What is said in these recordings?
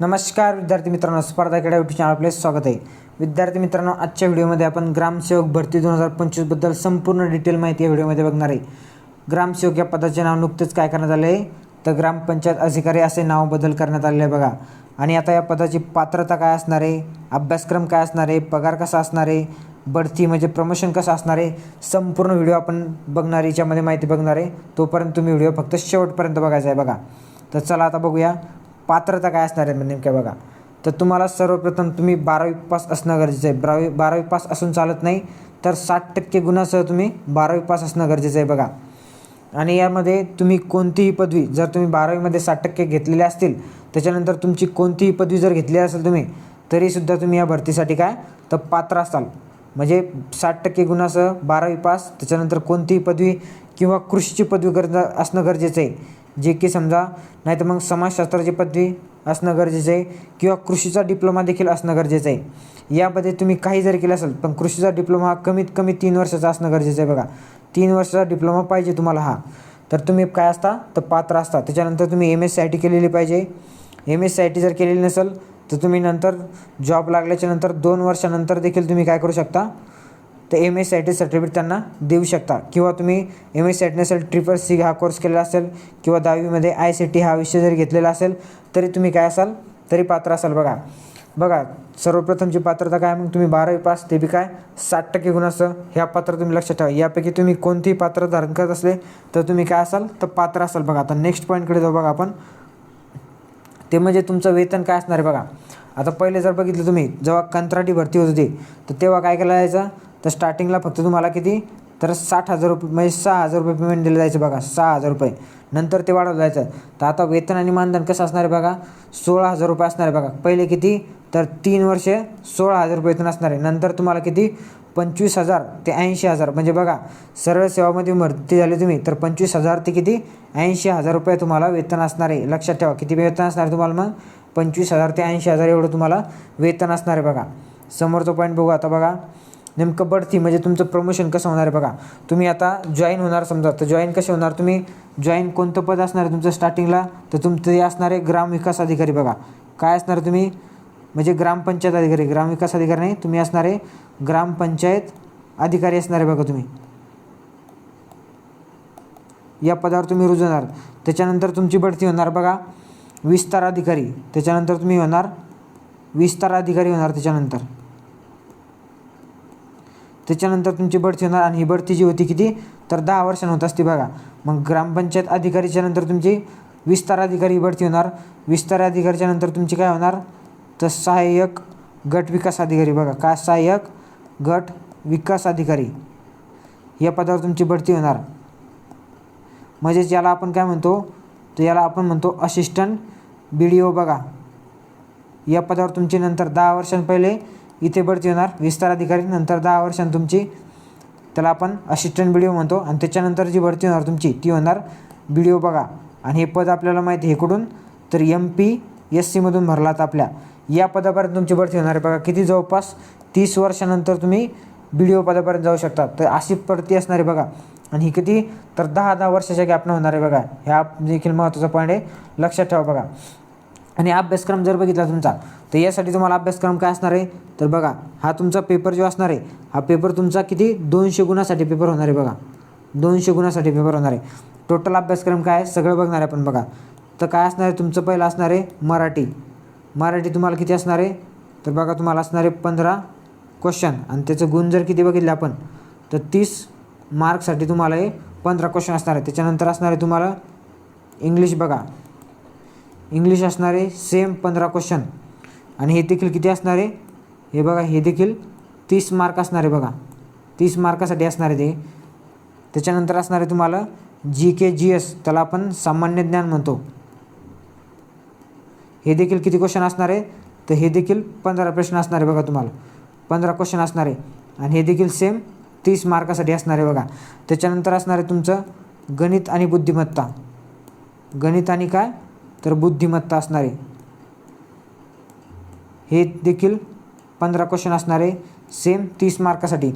नमस्कार विद्यार्थी मित्रांनो. स्पर्धा क्रीडा युट्यूब चॅनल आपले स्वागत आहे. विद्यार्थी मित्रांनो आजच्या व्हिडिओमध्ये आपण ग्रामसेवक भरती दोन हजार पंचवीसबद्दल संपूर्ण डिटेल माहिती या व्हिडिओमध्ये बघणार आहे. ग्रामसेवक या पदाचे नाव नुकतेच काय करण्यात आले आहे तर ग्रामपंचायत अधिकारी असे नाव बदल करण्यात आलेले आहे बघा. आणि आता या पदाची पात्रता काय असणार आहे? अभ्यासक्रम काय असणार आहे? पगार कसा असणार आहे? बढती म्हणजे प्रमोशन कसं असणार आहे? संपूर्ण व्हिडिओ आपण बघणार आहे, याच्यामध्ये माहिती बघणार आहे. तोपर्यंत तुम्ही व्हिडिओ फक्त शेवटपर्यंत बघायचा आहे बघा. तर चला आता बघूया. पात्रता काय असणार आहे म्हणजे नेमक्या बघा. तर तुम्हाला सर्वप्रथम तुम्ही बारावी पास असणं गरजेचं आहे. बारावी बारावी पास असून चालत नाही तर साठ टक्के गुणासह तुम्ही बारावी पास असणं गरजेचं आहे बघा. आणि यामध्ये तुम्ही कोणतीही पदवी जर तुम्ही बारावीमध्ये साठ टक्के घेतलेले असतील त्याच्यानंतर तुमची कोणतीही पदवी जर घेतली असेल तुम्ही तरीसुद्धा तुम्ही या भरतीसाठी काय? तर पात्र असाल. म्हणजे साठ टक्के गुणासह बारावी पास त्याच्यानंतर कोणतीही पदवी किंवा कृषीची पदवी गरज असणं गरजेचं आहे. जे की समजा नाही तर मग समाजशास्त्राची पदवी असणं गरजेचं आहे किंवा कृषीचा डिप्लोमा देखील असणं गरजेचं आहे. यामध्ये तुम्ही काही जरी केलं असेल पण कृषीचा डिप्लोमा हा कमीत कमी तीन वर्षाचा असणं गरजेचं आहे बघा. तीन वर्षाचा डिप्लोमा पाहिजे तुम्हाला हा. तर तुम्ही काय असता? तर पात्र असता. त्याच्यानंतर तुम्ही M S C I T केलेली पाहिजे. M S C I T जर केलेली नसेल तर तुम्ही नंतर जॉब लागल्याच्या नंतर दोन वर्षानंतर देखील तुम्ही काय करू शकता? तर M S C I T certificate त्यांना देऊ शकता. किंवा तुम्ही M S C I T नसेल ट्रिपल सी हा कोर्स केलेला असेल किंवा दहावीमध्ये आय सी टी हा विषय जरी घेतलेला असेल तरी तुम्ही काय असाल तरी पात्र असाल बघा. बघा सर्वप्रथमची पात्रता काय मग तुम्ही बारावी पास ते बी काय? साठ टक्के गुण असतं. ह्या पात्र तुम्ही लक्षात ठेवा. यापैकी तुम्ही कोणतीही पात्र धारण करत असले तर तुम्ही काय असाल तर पात्र असाल बघा. आता नेक्स्ट पॉईंटकडे जाऊ बघा आपण. ते म्हणजे तुमचं वेतन काय असणार आहे बघा. आता पहिले जर बघितलं तुम्ही जेव्हा कंत्राटी भरती होत होती तर तेव्हा काय केलं जायचं? तर स्टार्टिंगला फक्त तुम्हाला किती? तर साठ हजार रुपये म्हणजे सहा हजार रुपये पेमेंट दिलं जायचं बघा सहा हजार रुपये. नंतर ते वाढवलं जायचं. तर आता वेतन आणि मानधन कसं असणार आहे बघा? सोळा हजार रुपये असणार आहे बघा. पहिले किती? तर तीन वर्षे सोळा हजार रुपये वेतन असणार आहे. नंतर तुम्हाला किती? पंचवीस हजार ते ऐंशी हजार. म्हणजे बघा सरळ सेवामध्ये भरती झाली तुम्ही तर पंचवीस हजार ते किती? ऐंशी हजार रुपये तुम्हाला वेतन असणार आहे. लक्षात ठेवा किती वेतन असणार आहे तुम्हाला मग? पंचवीस हजार ते ऐंशी हजार एवढं तुम्हाला वेतन असणार आहे बघा. समोरचा पॉईंट बघू आता बघा. नेमकं बढती म्हणजे तुमचं प्रमोशन कसं होणार आहे बघा. तुम्ही आता जॉईन होणार समजा तर जॉईन कसे होणार? तुम्ही जॉईन कोणतं पद असणार आहे तुमचं स्टार्टिंगला तर तुमचं हे असणार आहे ग्राम विकास अधिकारी बघा. काय असणार तुम्ही? म्हणजे ग्रामपंचायत अधिकारी ग्रामविकास अधिकारी नाही तुम्ही असणारे ग्रामपंचायत अधिकारी असणार आहे बघा तुम्ही. या पदावर तुम्ही रुजू होणार. त्याच्यानंतर तुमची बढती होणार बघा विस्तार अधिकारी. त्याच्यानंतर तुम्ही होणार विस्तार अधिकारी होणार त्याच्यानंतर. त्याच्यानंतर तुमची बढती होणार आणि ही बढती जी होती किती? तर दहा वर्षांनी होत असते बघा. मग ग्रामपंचायत अधिकारीच्या नंतर तुमची विस्तार अधिकारी ही बढती होणार. विस्तार अधिकारीच्या नंतर तुमची काय होणार? तर सहाय्यक गट विकास अधिकारी बघा. काय सहाय्यक? गट विकास अधिकारी. या पदावर तुमची बढती होणार. म्हणजेच याला आपण काय म्हणतो? तर याला आपण म्हणतो असिस्टंट बी डी ओ बघा. या पदावर तुमची नंतर दहा वर्षां पहिले इथे बढती होणार. विस्तार अधिकारी नंतर दहा वर्षांनी तुमची त्याला आपण असिस्टंट बी डी ओ म्हणतो आणि त्याच्यानंतर जी भरती होणार तुमची ती होणार बी डी ओ बघा. आणि हे पद आपल्याला माहिती आहे कुठून? तर एम पी एस सीमधून भरलात आपल्या. या पदापर्यंत तुमची भरती होणार आहे बघा. किती? जवळपास तीस वर्षानंतर तुम्ही बी डी ओ पदापर्यंत जाऊ शकता. तर अशी भरती असणार आहे बघा. आणि ही किती? तर दहा दहा वर्षाच्या गॅपनं होणार आहे बघा. ह्या देखील महत्त्वाचा पॉईंट आहे. लक्षात ठेवा बघा. आणि अभ्यासक्रम जर बघितला तुमचा तर यासाठी तुम्हाला अभ्यासक्रम काय असणार आहे? तर बघा हा तुमचा पेपर जो असणार आहे हा पेपर तुमचा किती? दोनशे गुणासाठी पेपर होणार आहे बघा. दोनशे गुणासाठी पेपर होणार आहे. टोटल अभ्यासक्रम काय आहे? सगळं बघणार आहे आपण बघा. तर काय असणार आहे? तुमचं पहिलं असणार आहे मराठी. मराठी तुम्हाला किती असणार आहे? तर बघा तुम्हाला असणार आहे पंधरा क्वेश्चन आणि त्याचं गुण जर किती बघितलं आपण तर तीस मार्कसाठी तुम्हाला हे पंधरा क्वेश्चन असणार आहे. त्याच्यानंतर असणार आहे तुम्हाला इंग्लिश बघा. इंग्लिश असणारे सेम पंधरा क्वेश्चन आणि हे देखील किती असणार? आहे हे बघा हे देखील तीस मार्क असणार आहे बघा. तीस मार्कासाठी असणार आहे ते. त्याच्यानंतर असणारे तुम्हाला जी के जी एस त्याला आपण सामान्य ज्ञान म्हणतो. हे देखील किती क्वेश्चन असणार? आहे तर हे देखील पंधरा प्रश्न असणार आहे बघा तुम्हाला. पंधरा क्वेश्चन असणार. आहे आणि हे देखील सेम तीस मार्कासाठी असणार आहे बघा. त्याच्यानंतर असणार आहे तुमचं गणित आणि बुद्धिमत्ता. गणित आणि काय? तर बुद्धिमत्ता असणारे. हे देखील पंधरा क्वेश्चन असणारे. सेम तीस मार्कासाठी.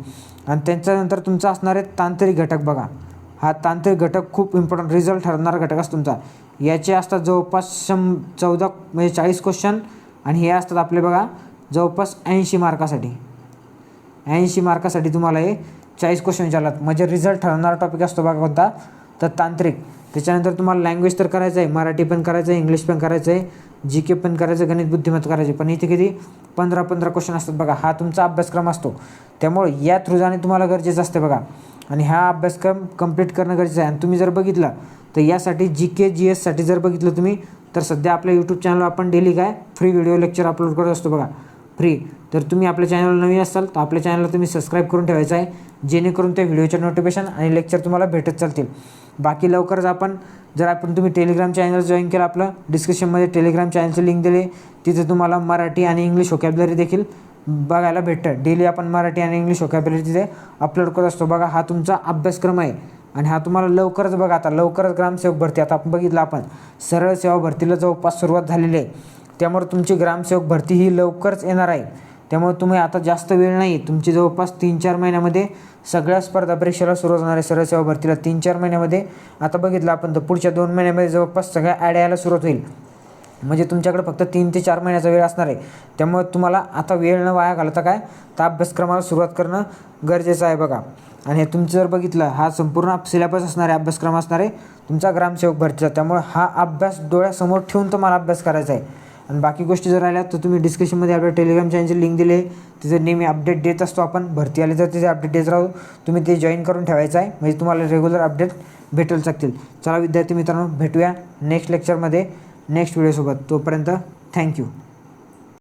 आणि त्यांच्यानंतर तुमचा असणार आहे तांत्रिक घटक बघा. हा तांत्रिक घटक खूप इम्पॉर्टंट रिझल्ट ठरणारा घटक असतो तुमचा. याचे असतात जवळपास शं चौदा म्हणजे चाळीस क्वेश्चन आणि हे असतात आपले बघा जवळपास ऐंशी मार्कासाठी. ऐंशी मार्कासाठी तुम्हाला हे चाळीस क्वेश्चन विचारलात म्हणजे रिझल्ट ठरणारा टॉपिक असतो बघा कोणता? तर तांत्रिक. त्याच्यानंतर तुम्हाला लँग्वेज तर करायचं आहे मराठी पण करायचं आहे इंग्लिश पण करायचं आहे जी के पण करायचं गणित बुद्धिमत्ता करायचे पण इथे किती? पंधरा पंधरा क्वेश्चन असतात बघा. हा तुमचा अभ्यासक्रम असतो. त्यामुळे या थ्रू जाणे तुम्हाला गरजेचं असते बघा. आणि हा अभ्यासक्रम कंप्लीट करणं गरजेचं आहे. आणि तुम्ही जर बघितला तर यासाठी जी के जी एससाठी जर बघितलं तुम्ही तर सध्या आपल्या यूट्यूब चॅनलवर आपण डेली काय? फ्री व्हिडिओ लेक्चर अपलोड करत असतो बघा. फ्री तर तुम्ही आपल्या चॅनलला नवीन असाल तर आपल्या चॅनलला तुम्ही सबस्क्राईब करून ठेवायचं आहे. जेणेकरून त्या व्हिडिओच्या नोटिफिकेशन आणि लेक्चर तुम्हाला भेटत चालतील. बाकी लवकरच आपण जर आपण तुम्ही टेलिग्राम चॅनल जॉईन केलं आपलं डिस्क्रिप्शनमध्ये टेलिग्राम चॅनलचे लिंक दिले तिथे तुम्हाला मराठी आणि इंग्लिश वोकॅबलरी देखील बघायला भेटतं. डेली आपण मराठी आणि इंग्लिश वोकॅबलरी तिथे अपलोड करत असतो. बघा हा तुमचा अभ्यासक्रम आहे आणि हा तुम्हाला लवकरच बघा आता लवकरच ग्रामसेवक भरती. आता आपण बघितलं आपण सरळ सेवा भरतीला जवळपास सुरुवात झालेली आहे. त्यामुळे तुमची ग्रामसेवक भरती ही लवकरच येणार आहे. त्यामुळे तुम्ही आता जास्त वेळ नाही तुमची जवळपास तीन चार महिन्यामध्ये सगळ्या स्पर्धा परीक्षेला सुरुवात होणाऱ्या आहे सरळ सेवा भरतीला. तीन चार महिन्यामध्ये आता बघितलं आपण तर पुढच्या दोन महिन्यामध्ये जवळपास सगळ्या ॲड यायला सुरुवात होईल. म्हणजे तुमच्याकडे फक्त तीन ते चार महिन्याचा वेळ असणार आहे. त्यामुळे तुम्हाला आता वेळ न वाया घालता काय? तर अभ्यासक्रमाला सुरुवात करणं गरजेचं आहे बघा. आणि हे तुमचं जर बघितलं हा संपूर्ण सिलेबस असणार आहे अभ्यासक्रम असणार आहे तुमचा ग्रामसेवक भरतीचा. त्यामुळे हा अभ्यास डोळ्यासमोर ठेवून तुम्हाला अभ्यास करायचा आहे. आणि बाकी गोष्टी जर राहिल्या तर तुम्ही डिस्क्रिप्शनमध्ये आपल्या टेलिग्राम चॅनलची लिंक दिले. तिथे नेहमी अपडेट देत असतो आपण. भरती आली तर तिथे अपडेट देत राहू. तुम्ही ते जॉईन करून ठेवायचं आहे. म्हणजे तुम्हाला रेग्युलर अपडेट भेटू शकतील. चला विद्यार्थी मित्रांनो भेटूया नेक्स्ट लेक्चरमध्ये नेक्स्ट व्हिडिओसोबत तोपर्यंत थँक्यू